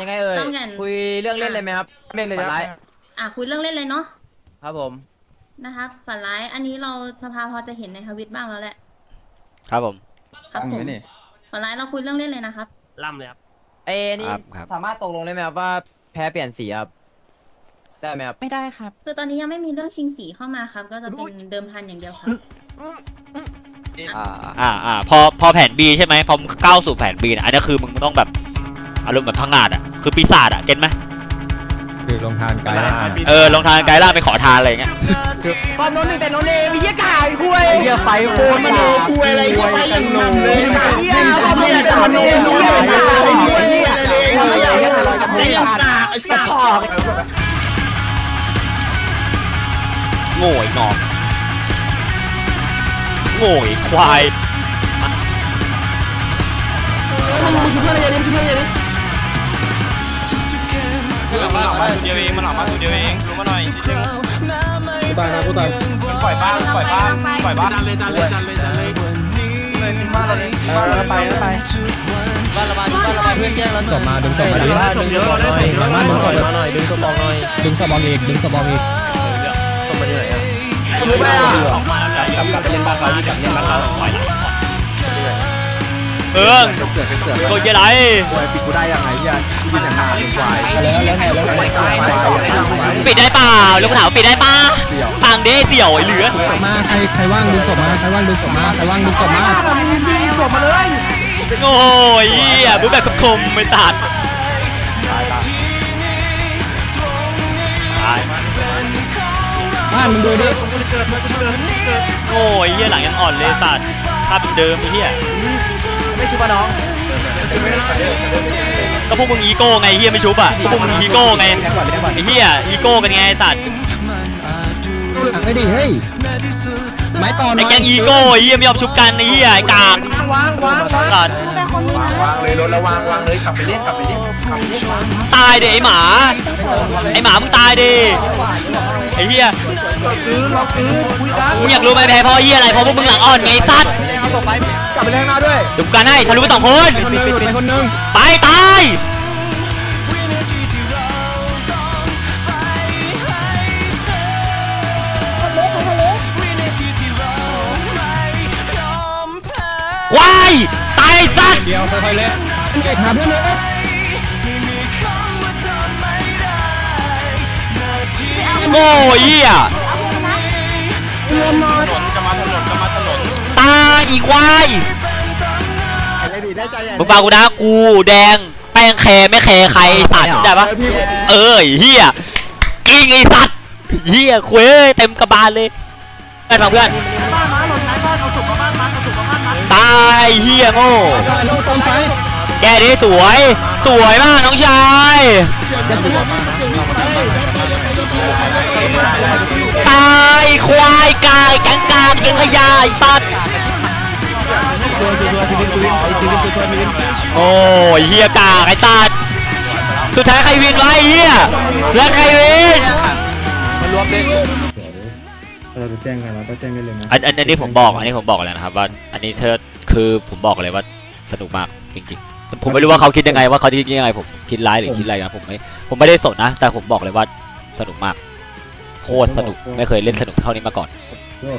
ยังไงเอ่ย ต้องกัน คุยเรื่องเล่นเลยไหมครับ เล่นเลยฝันร้ายอะคุยเรื่องเล่นเลยเนาะครับผม นะคะฝันร้ายอันนี้เราสภาพอจะเห็นในทวิตบ้างแล้วแหละครับผมครับผมฝันร้ายเราคุยเรื่องเล่นเลยนะครับ ล่ำเลยครับ เอ้นี่ครับครับ สามารถตกลงได้ไหมครับว่าแพ้เปลี่ยนสีครับ ได้ไหมครับ ไม่ได้ครับ คือตอนนี้ยังไม่มีเรื่องชิงสีเข้ามาครับ ก็จะเป็นเดิมพันอย่างเดียวครับ อ่าอ่าอ่าพอพอแผน B ใช่ไหมพอมึงก้าวสู่แผน B เนี่ยอันนี้คือมึงต้องแบบอารมณ์แบบพังงาดอะ คือปีศาจอะเก็ตไหมคือลงทานไกลล่าเออลงทางไกลล่างไปขอทานอะไรอย่างเงี้ยฟอร์มโนนหนึ่งแต่โนนเนมีเยี่ยกายคุยเหี้ยไฟโคตรมโนคุยอะไรก็ไปอย่างนั้นเลยเยี่ยฟอร์มโนนแต่มโนคุยอะไรก็ไปคุยอะไรไม่อยากด่าไอ้สัตว์โง่ไอ้งอกโง่ไอ้ควายมึงชุบเพื่อนอะไรนี่มึงชุบเพื่อนอะไรนี่ มันหลังมาตัวเดียวเองมันหลังมาตัวเดียวเองรู้มาหน่อยนิดนึงกูตายนะกูตายปล่อยบ้างปล่อยบ้างปล่อยบ้างจันเลยจันเลยจันเลยจันเลยเลยเป็นบ้านเราเลยเออไปแล้วไปบ้านละบ้านบ้านละบ้านเพื่อนแกล้งแล้วศพมาดึงศพมาดิบ้านเยอะหน่อยหลังบ้านดึงศพหน่อยดึงสมองหน่อยดึงสบองอีกดึงสบองอีกสมองที่ไหนอะรู้ไหมอะออกมาแล้วกลับกลับไปเล่นบ้านเขาที่กลับเล่นบ้านเขาปล่อยหลัง เออโกยอะไรปิดกูได้ยังไงยันยืนห่างๆควายแล้วแล้วไงแล้วไงควายปิดได้เปล่าแล้วกูถามว่าปิดได้ปะฟังดิเสี่ยวไอ้เหลือมาใครใครว่างดึงศพมาใครว่างดึงศพมาใครว่างดึงศพมาดึงศพมาเลยโง่ไอ้เหี้ยบูแบบคมๆไม่ตัดตายบ้านมึงดูดิโง่ไอ้เหี้ยหลังยังอ่อนเลยสัตว์ภาพเดิมไอ้เหี้ยไม่ ชุบปะน้องก็พวกมึงอีโก้ไงเหี้ยไม่ชุบอะก็พวกมึงอีโก้ไงไอ้เหี้ยอีโก้กันไงไอ้สัตว์ดูหลังให้ดิเฮ้ยไม้ต่อหน่ไอ้อยแก๊งอีโก้ไอ้เหี้ยไม่ยอมชุบกันไอ้เหี้ยไอ้กากวางวางวางสัตว์วางเลยรถแล้ววางวางเลยกลับไปเล่นกลับไปเล่นกลับไปเล่นตายดิไอ้หมาไอ้หมามึงตายดิไอ้เหี้ยเราคืนเราคืนคุยกันมึงอยากรู้ไหมแพ้เพราะเหี้ยอะไรเพราะพวกมึงหลังอ่อนไงไอ้สัตว์ เอาตกไปก ลับไปแรงหน้าด้วยเดี๋ยวกูกันให้ทะลุไปสองคนคนนึงไปคนนึงไปตายควายตายสัตว์เดียวค่อยๆเล่นเก็บหาเพื่อนเลยโง่เหี้ยถนนจะมาถนนจะมาถนนตาย อีควายอะไรดีได้ใจใหญ่มึงฟังกูนะกูแดงแป้งแคร์ไม่แคร์ใครไอ้สัตว์เข้าใจปะเออไอ้เฮียจริงไอ้สัตว์เฮียคุยเต็มกระบาลเลยได้ฟังเพื่อนบ้านมาหล่นท้ายบ้านเอาศพมาบ้านมาเอาศพมาบ้านมาตายเฮียโง่ตายแล้วต้นไฟแกดิสวย สวยมากน้องชายจะสวมตายควายกายแกงกากเองขยะไอ้สัตว์ โอ้ยเฮียกากไอ้สัตว์สุดท้ายใครวินวะไอ้เฮียแล้วใครวินเราจะแจ้งกันเราก็แจ้งได้เลยนะอันอันอันนี้ผมบอกอันนี้ผมบอกแล้วนะครับว่าอันนี้เธอคือผมบอกเลยว่าสนุกมากจริงๆ ผมไม่รู้ว่าเขาคิดยังไงว่าเขาคิดยังไงผมคิดร้ายหรือคิดอะไรนะผมไม่ผมไม่ได้สนนะ แต่ผมบอกเลยว่าสนุกมาก โคตรสนุกไม่เคยเล่นสนุกเท่านี้มาก่อนโอ้